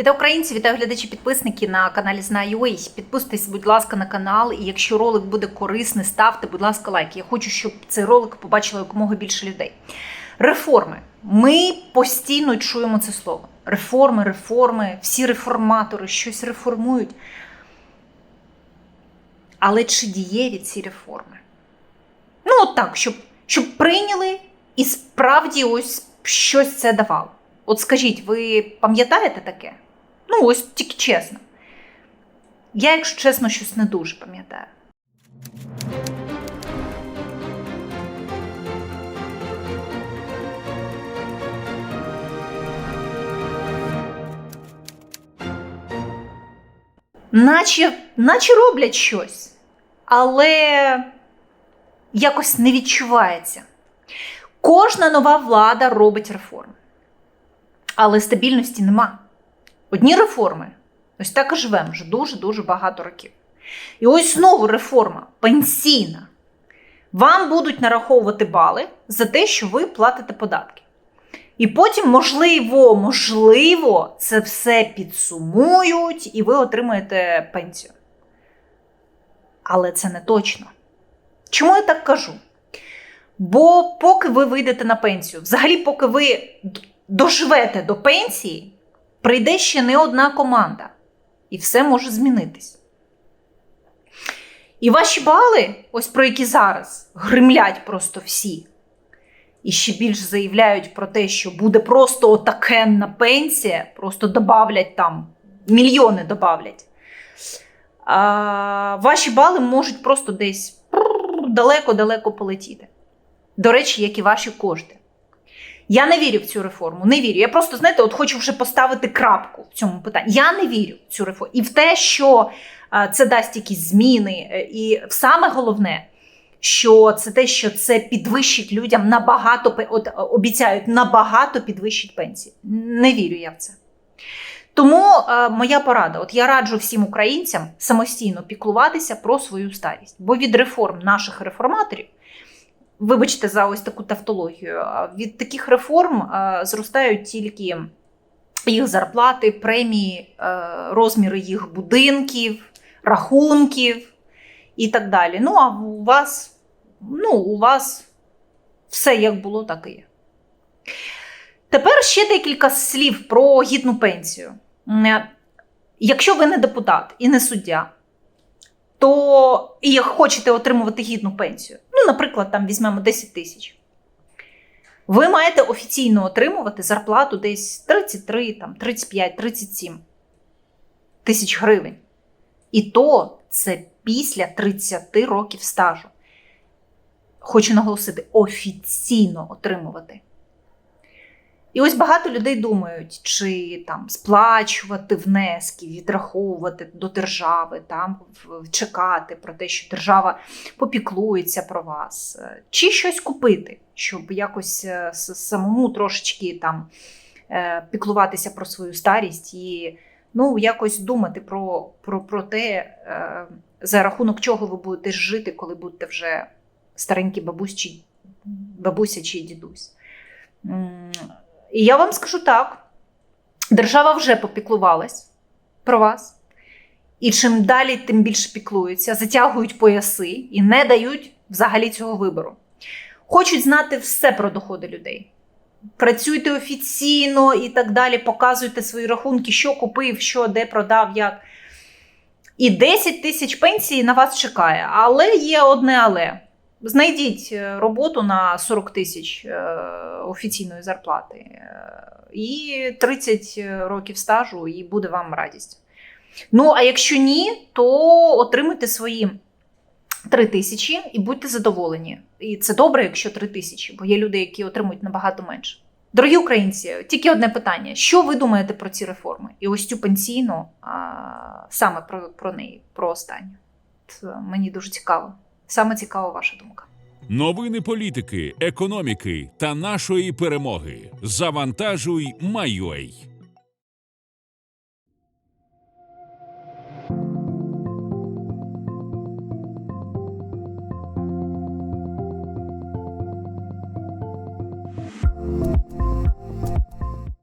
Вітаю українці, вітаю глядачі, підписники на каналі Знаю.ua. Підписуйтесь, будь ласка, на канал. І якщо ролик буде корисний, ставте, будь ласка, лайк. Я хочу, щоб цей ролик побачило якомога більше людей. Реформи. Ми постійно чуємо це слово. Реформи, реформи, всі реформатори щось реформують. Але чи дієві ці реформи? Ну, от так, щоб, щоб прийняли і справді ось щось це давало. От скажіть, ви пам'ятаєте таке? Ну, ось тільки чесно. Я, якщо чесно, щось не дуже пам'ятаю. Наче, наче роблять щось, але якось не відчувається. Кожна нова влада робить реформи, але стабільності нема. Одні реформи, ось так і живемо вже дуже-дуже багато років. І ось знову реформа пенсійна. Вам будуть нараховувати бали за те, що ви платите податки. І потім, можливо, можливо, це все підсумують, і ви отримаєте пенсію. Але це не точно. Чому я так кажу? Бо поки ви вийдете на пенсію, взагалі, поки ви доживете до пенсії, прийде ще не одна команда, і все може змінитись. І ваші бали, ось про які зараз гримлять просто всі, і ще більш заявляють про те, що буде просто отакенна пенсія, просто добавлять там, мільйони добавлять. А, ваші бали можуть просто десь далеко-далеко полетіти. До речі, як і ваші кошти. Я не вірю в цю реформу. Не вірю. Я просто, знаєте, от хочу вже поставити крапку в цьому питанні. Я не вірю в цю реформу. І в те, що це дасть якісь зміни. Е, І саме головне, що це те, що це підвищить людям набагато от, е, обіцяють набагато підвищить пенсії. Не вірю я в це. Тому е, моя порада: от я раджу всім українцям самостійно піклуватися про свою старість, бо від реформ наших реформаторів, вибачте за ось таку тавтологію, від таких реформ е, зростають тільки їх зарплати, премії, е, розміри їх будинків, рахунків і так далі. Ну, а у вас, ну, у вас все як було, так і є. Тепер ще декілька слів про гідну пенсію. Якщо ви не депутат і не суддя, то і хочете отримувати гідну пенсію, наприклад, там візьмемо 10 тисяч. Ви маєте офіційно отримувати зарплату десь 33, там, 35, 37 тисяч гривень. І то це після 30 років стажу. Хочу наголосити, офіційно отримувати. І ось багато людей думають, чи там сплачувати внески, відраховувати до держави, там чекати про те, що держава попіклується про вас, чи щось купити, щоб якось е, самому трошечки там е, піклуватися про свою старість і ну, якось думати про, про, про те, е, за рахунок чого ви будете жити, коли будете вже старенький бабусь чи бабуся чи дідусь. І я вам скажу так: держава вже попіклувалась про вас. І чим далі, тим більше піклуються, затягують пояси і не дають взагалі цього вибору. Хочуть знати все про доходи людей. Працюйте офіційно і так далі, показуйте свої рахунки, що купив, що де продав, як. І 10 тисяч пенсій на вас чекає. Але є одне але. Знайдіть е, роботу на 40 тисяч е, офіційної зарплати е, і 30 років стажу, і буде вам радість. Ну, а якщо ні, то отримуйте свої 3 тисячі і будьте задоволені. І це добре, якщо 3 тисячі, бо є люди, які отримують набагато менше. Дорогі українці, тільки одне питання: що ви думаєте про ці реформи? І ось цю пенсійну, а, саме про, про неї, про останню. От, е, мені дуже цікаво. Саме цікава ваша думка. Новини політики, економіки та нашої перемоги. Завантажуй, Майой.